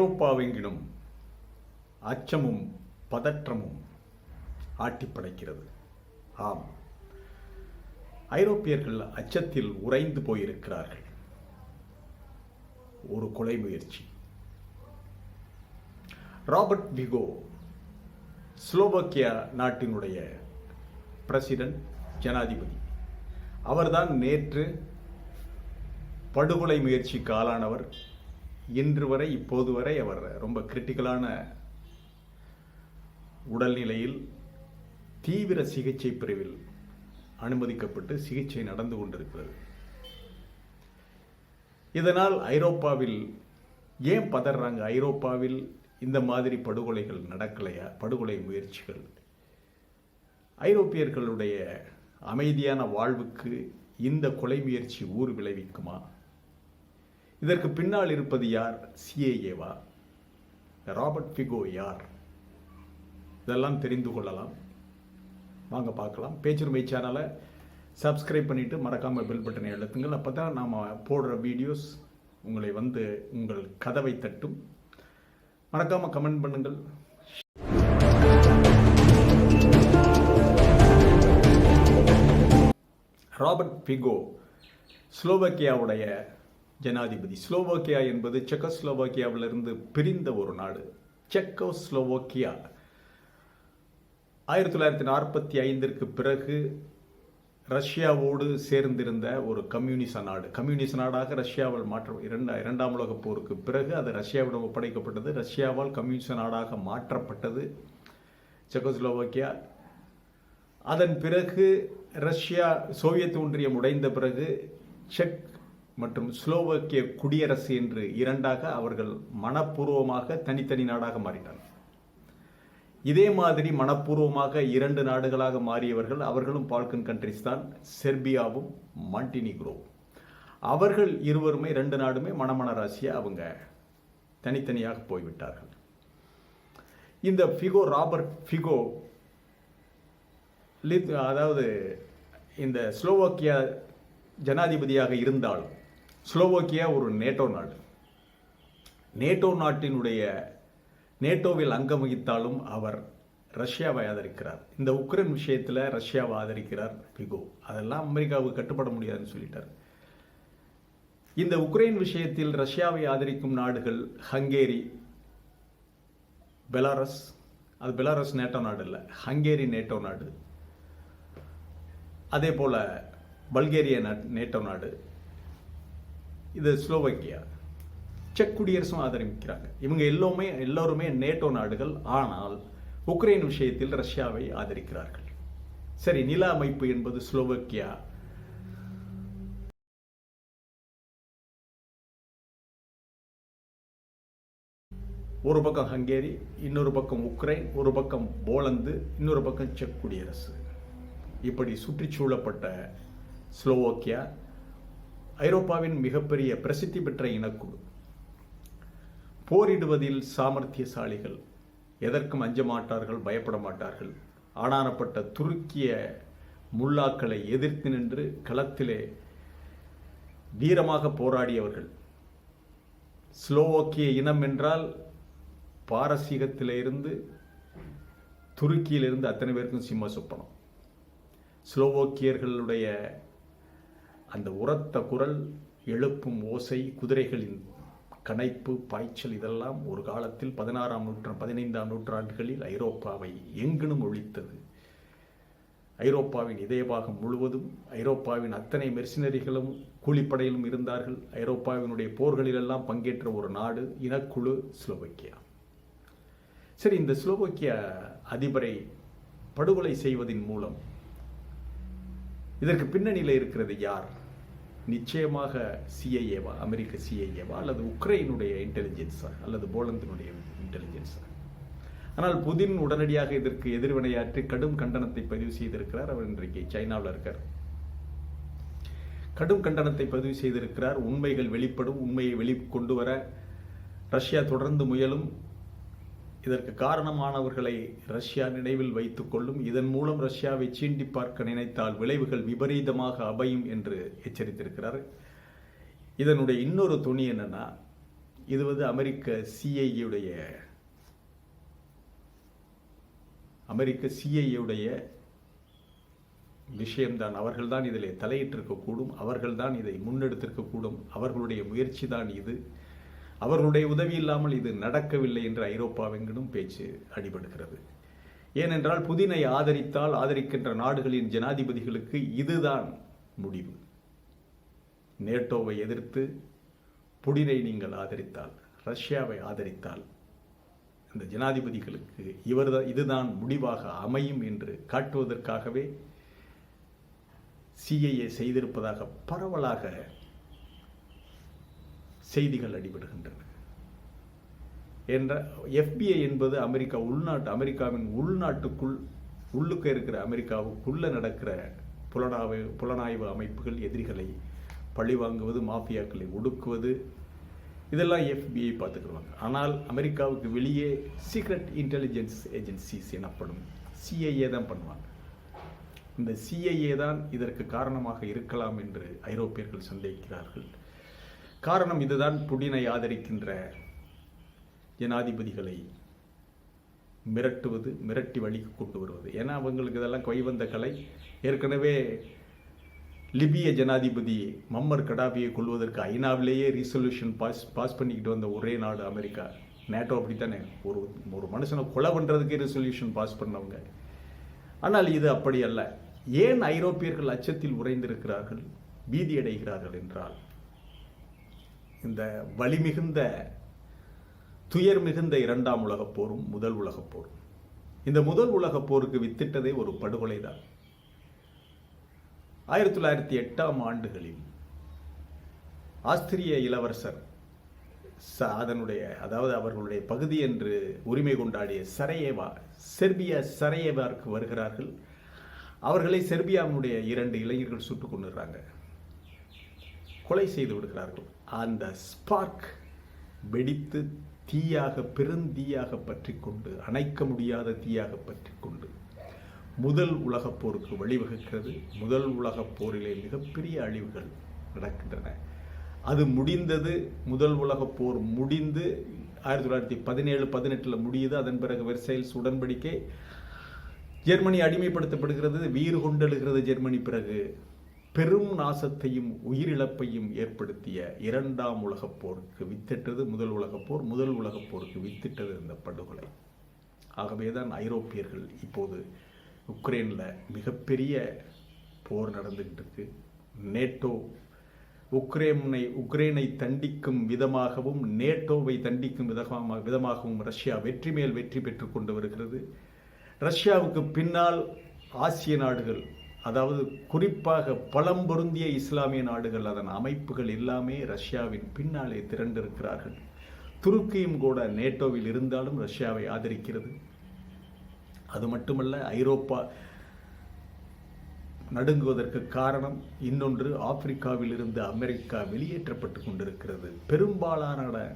ஐரோப்பாவெங்கிலும் அச்சமும் பதற்றமும் ஆட்டிப்படைக்கிறது. ஆம். ஐரோப்பியர்கள் அச்சத்தில் உறைந்து போயிருக்கிறார்கள். ஒரு கொலை முயற்சி. ராபர்ட் விகோ ஸ்லோவக்கியா நாட்டினுடைய பிரசிடென்ட் ஜனாதிபதி. அவர்தான் நேற்று படுகொலை முயற்சிக்கு ஆளானவர். இன்று வரை இப்போது வரை அவர் ரொம்ப கிரிட்டிக்கலான உடல்நிலையில் தீவிர சிகிச்சை பிரிவில் அனுமதிக்கப்பட்டு சிகிச்சை நடந்து கொண்டிருக்கிறது. இதனால் ஐரோப்பாவில் ஏன் பதறாங்க? ஐரோப்பாவில் இந்த மாதிரி படுகொலைகள் நடக்கலையா? படுகொலை முயற்சிகள். ஐரோப்பியர்களுடைய அமைதியான வாழ்வுக்கு இந்த கொலை முயற்சி ஊர் விளைவிக்குமா? இதற்கு பின்னால் இருப்பது யார்? சிஏஏவா ராபர்ட் ஃபிகோ யார்? இதெல்லாம் தெரிந்து கொள்ளலாம். வாங்க பார்க்கலாம். பேச்சுரிமை சேனலை சப்ஸ்கிரைப் பண்ணிவிட்டு மறக்காமல் பெல் பட்டனை அழுத்துங்கள். அப்போ தான் நாம் போடுற வீடியோஸ் உங்களை வந்து உங்கள் கதவை தட்டும். மறக்காமல் கமெண்ட் பண்ணுங்கள். ராபர்ட் பிகோ ஸ்லோவக்கியாவுடைய ஜனாதிபதி. ஸ்லோவோக்கியா என்பது செக்கோஸ்லோவோக்கியாவிலிருந்து பிரிந்த ஒரு நாடு. செக்கோஸ்லோவோக்கியா. ஆயிரத்தி தொள்ளாயிரத்தி நாற்பத்தி ஐந்திற்கு பிறகு ரஷ்யாவோடு சேர்ந்திருந்த ஒரு கம்யூனிச நாடு. கம்யூனிச நாடாக ரஷ்யாவால் மாற்ற இரண்டா இரண்டாம் உலகப் போருக்கு பிறகு அது ரஷ்யாவிடம் ஒப்படைக்கப்பட்டது. ரஷ்யாவால் கம்யூனிச நாடாக மாற்றப்பட்டது செக்கோஸ்லோவாக்கியா. அதன் பிறகு ரஷ்யா சோவியத் ஒன்றியம் உடைந்த பிறகு செக் மற்றும் ஸ்லோவாக்கிய குடியரசு என்று இரண்டாக அவர்கள் மனப்பூர்வமாக தனித்தனி நாடாக மாறினார்கள். இதே மாதிரி மனப்பூர்வமாக இரண்டு நாடுகளாக மாறியவர்கள் அவர்களும் பால்கன் கண்ட்ரிஸ் தான் செர்பியாவும் மாண்டினிக்ரோவும் அவர்கள் இருவருமே ரெண்டு நாடுமே மணமண ராசியாக அவங்க. தனித்தனியாக போய்விட்டார்கள். இந்த ஃபிகோ ராபர்ட் ஃபிகோ லித் அதாவது இந்த ஸ்லோவாக்கியா ஜனாதிபதியாக இருந்தாலும் ஸ்லோவோக்கியா ஒரு நேட்டோ நாடு. நேட்டோ நாட்டினுடைய நேட்டோவில் அங்கம் வகித்தாலும் அவர் ரஷ்யாவை ஆதரிக்கிறார். இந்த உக்ரைன் விஷயத்தில் ரஷ்யாவை ஆதரிக்கிறார் பிகோ. அதெல்லாம் அமெரிக்காவுக்கு கட்டுப்பட முடியாதுன்னு சொல்லிட்டார். இந்த உக்ரைன் விஷயத்தில் ரஷ்யாவை ஆதரிக்கும் நாடுகள் ஹங்கேரி பெலாரஸ். அது பெலாரஸ் நேட்டோ நாடு இல்லை ஹங்கேரி நேட்டோ நாடு. அதே போல் பல்கேரிய நேட்டோ நாடு. இது ஸ்லோவக்கியா. செக் குடியரசும் ஆதரிக்கிறாங்க. இவங்க எல்லோருமே எல்லோருமே நேட்டோ நாடுகள். ஆனால் உக்ரைன் விஷயத்தில் ரஷ்யாவை ஆதரிக்கிறார்கள். சரி நில அமைப்பு என்பது ஸ்லோவக்கியா. ஒரு பக்கம் ஹங்கேரி இன்னொரு பக்கம் உக்ரைன் ஒரு பக்கம் போலந்து இன்னொரு பக்கம் செக் குடியரசு. இப்படி சுற்றி சூழப்பட்ட ஸ்லோவோக்கியா ஐரோப்பாவின் மிகப்பெரிய பிரசித்தி பெற்ற இனக்குழு. போரிடுவதில் சாமர்த்தியசாலிகள். எதற்கும் அஞ்ச மாட்டார்கள் பயப்பட மாட்டார்கள். ஆனானப்பட்ட துருக்கிய முல்லாக்களை எதிர்த்து நின்று களத்திலே வீரமாக போராடியவர்கள். ஸ்லோவோக்கிய இனம் என்றால் பாரசீகத்திலிருந்து துருக்கியிலிருந்து அத்தனை பேருக்கும் சிம்ம சொப்பனம். ஸ்லோவோக்கியர்களுடைய அந்த உரத்த குரல் எழுப்பும் ஓசை குதிரைகளின் கனைப்பு பாய்ச்சல் இதெல்லாம் ஒரு காலத்தில் பதினாறாம் நூற்றாண்டு பதினைந்தாம் நூற்றாண்டுகளில் ஐரோப்பாவை எங்கினும் ஒழித்தது. ஐரோப்பாவின் இதயபாகம் முழுவதும் ஐரோப்பாவின் அத்தனை மெர்சினரிகளும் கூலிப்படையிலும் இருந்தார்கள். ஐரோப்பாவினுடைய போர்களிலெல்லாம் பங்கேற்ற ஒரு நாடு இனக்குழு ஸ்லோவக்கியா. சரி இந்த ஸ்லோவக்கியா அதிபரை படுகொலை செய்வதின் மூலம் இதற்கு பின்னணியில் இருக்கிறது யார்? நிச்சயமாக சிஐஏவா அமெரிக்க சிஐஏவா அல்லது உக்ரைனுடைய இன்டெலிஜென்ஸா அல்லது போலந்தினுடைய இன்டெலிஜென்ஸா ஆனால் புதின் உடனடியாக இதற்கு எதிர்வினையாற்றி கடும் கண்டனத்தை பதிவு செய்திருக்கிறார். அவர் இன்றைக்கு சைனாவில் இருக்கார். கடும் கண்டனத்தை பதிவு செய்திருக்கிறார். உண்மைகள் வெளிப்படும். உண்மையை வெளி கொண்டு வர ரஷ்யா தொடர்ந்து முயலும். இதற்கு காரணமானவர்களை ரஷ்யா நினைவில் வைத்துக் கொள்ளும். இதன் மூலம் ரஷ்யாவை சீண்டி பார்க்க நினைத்தால் விளைவுகள் விபரீதமாக அபயும் என்று எச்சரித்திருக்கிறார். இதனுடைய இன்னொரு துணி என்னன்னா இது வந்து அமெரிக்க சிஐயுடைய அமெரிக்க சிஐயுடைய விஷயம்தான். அவர்கள்தான் இதில் தலையிட்டிருக்கக்கூடும். அவர்கள்தான் இதை முன்னெடுத்திருக்கக்கூடும். அவர்களுடைய முயற்சி தான் இது. அவர்களுடைய உதவி இல்லாமல் இது நடக்கவில்லை என்று ஐரோப்பாவெங்கிலும் பேச்சு அடிபடுகிறது. ஏனென்றால் புதினை ஆதரித்தால் ஆதரிக்கின்ற நாடுகளின் ஜனாதிபதிகளுக்கு இதுதான் முடிவு. நேட்டோவை எதிர்த்து புடினை நீங்கள் ஆதரித்தால் ரஷ்யாவை ஆதரித்தால் இந்த ஜனாதிபதிகளுக்கு இவர் இதுதான் முடிவாக அமையும் என்று காட்டுவதற்காகவே சிஐஏ செய்திருப்பதாக பரவலாக செய்திகள் அடிபடுகின்றன. என்ற எஃபிஐ என்பது அமெரிக்கா உள்நாட்டு அமெரிக்காவின் உள்நாட்டுக்குள் உள்ளுக்கு இருக்கிற அமெரிக்காவுக்குள்ளே நடக்கிற புலனாய்வு புலனாய்வு அமைப்புகள் எதிரிகளை பழிவாங்குவது மாஃபியாக்களை ஒடுக்குவது இதெல்லாம் எஃபிஐ பார்த்துக்கிடுவாங்க. ஆனால் அமெரிக்காவுக்கு வெளியே சீக்ரெட் இன்டெலிஜென்ஸ் ஏஜென்சிஸ் எனப்படும் சிஐஏ தான் பண்ணுவாங்க. இந்த சிஐஏ தான் இதற்கு காரணமாக இருக்கலாம் என்று ஐரோப்பியர்கள் சந்தேகிக்கிறார்கள் காரணம் இதுதான் புடினை ஆதரிக்கின்ற ஜனாதிபதிகளை மிரட்டுவது மிரட்டி வழிக்கு கொண்டு வருவது. ஏன்னா அவங்களுக்கு இதெல்லாம் கைவந்த கலை. ஏற்கனவே லிபிய ஜனாதிபதி மம்மர் கடாபியை கொள்வதற்கு ஐநாவிலேயே ரீசொல்யூஷன் பாஸ் பாஸ் பண்ணிக்கிட்டு வந்த ஒரே நாடு அமெரிக்கா. நேட்டோ அப்படித்தானே? ஒரு ஒரு மனுஷனை கொலை பண்ணுறதுக்கே ரெசல்யூஷன் பாஸ் பண்ணவங்க. ஆனால் இது அப்படி அல்ல. ஏன் ஐரோப்பியர்கள் அச்சத்தில் உறைந்திருக்கிறார்கள்? பீதியடைகிறார்கள் என்றால் இந்த வலிமிகுந்த துயர் மிகுந்த இரண்டாம் உலகப் போரும் முதல் உலகப் போரும். இந்த முதல் உலகப் போருக்கு வித்திட்டதே ஒரு படுகொலை தான். ஆயிரத்தி தொள்ளாயிரத்தி எட்டாம் ஆண்டுகளில் ஆஸ்திரிய இளவரசர் ச- அதனுடைய அதாவது அவர்களுடைய பகுதி என்று உரிமை கொண்டாடிய சரையேவா செர்பியா சரையேவாருக்கு வருகிறார்கள். அவர்களை செர்பியாவினுடைய இரண்டு இளைஞர்கள் சுட்டுக் கொண்டுறாங்க கொலை செய்து விடுகிறார்கள். அந்த ஸ்பார்க் வெடித்து தீயாக பெருந்தீயாக பற்றி கொண்டு அணைக்க முடியாத தீயாக பற்றி கொண்டு முதல் உலகப் போருக்கு வழிவகுக்கிறது. முதல் உலகப் போரிலே மிகப்பெரிய அழிவுகள் நடக்கின்றன. அது முடிந்தது முதல் உலகப் போர் முடிந்து ஆயிரத்தி தொள்ளாயிரத்தி பதினேழு பதினெட்டில் முடியுது. அதன் பிறகு வெர்சைல்ஸ் உடன்படிக்கை. ஜெர்மனி அடிமைப்படுத்தப்படுகிறது வீறு கொண்டெழுகிறது ஜெர்மனி பிறகு. பெரும் நாசத்தையும் உயிரிழப்பையும் ஏற்படுத்திய இரண்டாம் உலகப் போருக்கு வித்திட்டது முதல் உலகப் போர் முதல் உலகப் போருக்கு வித்திட்டது இந்த படுகொலை. ஆகவேதான் ஐரோப்பியர்கள் இப்போது உக்ரைனில் மிகப்பெரிய போர் நடந்துகிட்டு இருக்கு நேட்டோ உக்ரைனை உக்ரைனை தண்டிக்கும் விதமாகவும் நேட்டோவை தண்டிக்கும் விதமாக விதமாகவும் ரஷ்யா வெற்றி மேல் வெற்றி பெற்று கொண்டு வருகிறது. ரஷ்யாவுக்கு பின்னால் ஆசிய நாடுகள் அதாவது குறிப்பாக பலம் பொருந்திய இஸ்லாமிய நாடுகள் அதன் அமைப்புகள் எல்லாமே ரஷ்யாவின் பின்னாலே திரண்டிருக்கிறார்கள். துருக்கியும் கூட நேட்டோவில் இருந்தாலும் ரஷ்யாவை ஆதரிக்கிறது. அது மட்டுமல்ல ஐரோப்பா நடுங்குவதற்கு காரணம் இன்னொன்று ஆப்பிரிக்காவில் இருந்து அமெரிக்கா வெளியேற்றப்பட்டு கொண்டிருக்கிறது. பெரும்பாலான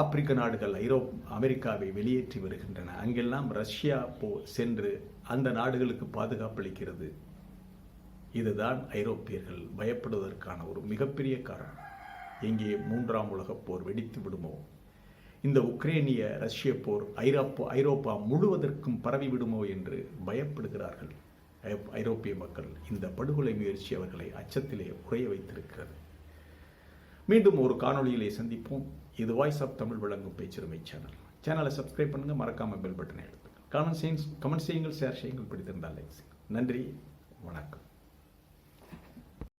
ஆப்பிரிக்க நாடுகள் ஐரோப் அமெரிக்காவை வெளியேற்றி வருகின்றன. அங்கெல்லாம் ரஷ்யா போ சென்று அந்த நாடுகளுக்கு பாதுகாப்பளிக்கிறது இதுதான் ஐரோப்பியர்கள் பயப்படுவதற்கான ஒரு மிகப்பெரிய காரணம். எங்கே மூன்றாம் உலகப் போர் வெடித்து விடுமோ? இந்த உக்ரேனிய ரஷ்ய போர் ஐரோப்பா ஐரோப்பா முழுவதற்கும் பரவி விடுமோ என்று பயப்படுகிறார்கள். ஐ- ஐரோப்பிய மக்கள் இந்த படுகொலை முயற்சி அவர்களை அச்சத்திலே உறைய வைத்திருக்கிறது. மீண்டும் ஒரு காணொளியிலே சந்திப்போம். இது வாய்ஸ் ஆஃப் தமிழ் வழங்கும் பேச்சுரிமை சேனல். சேனலை சப்ஸ்கிரைப் பண்ணுங்கள் மறக்காமல் பெல் பட்டனை எடுத்துங்க கமெண்ட் செய்யுங்க கமெண்ட் செய்யுங்கள் ஷேர் செய்யுங்கள் பிடித்திருந்தால் லைக் செய்யுங்கள் நன்றி வணக்கம்.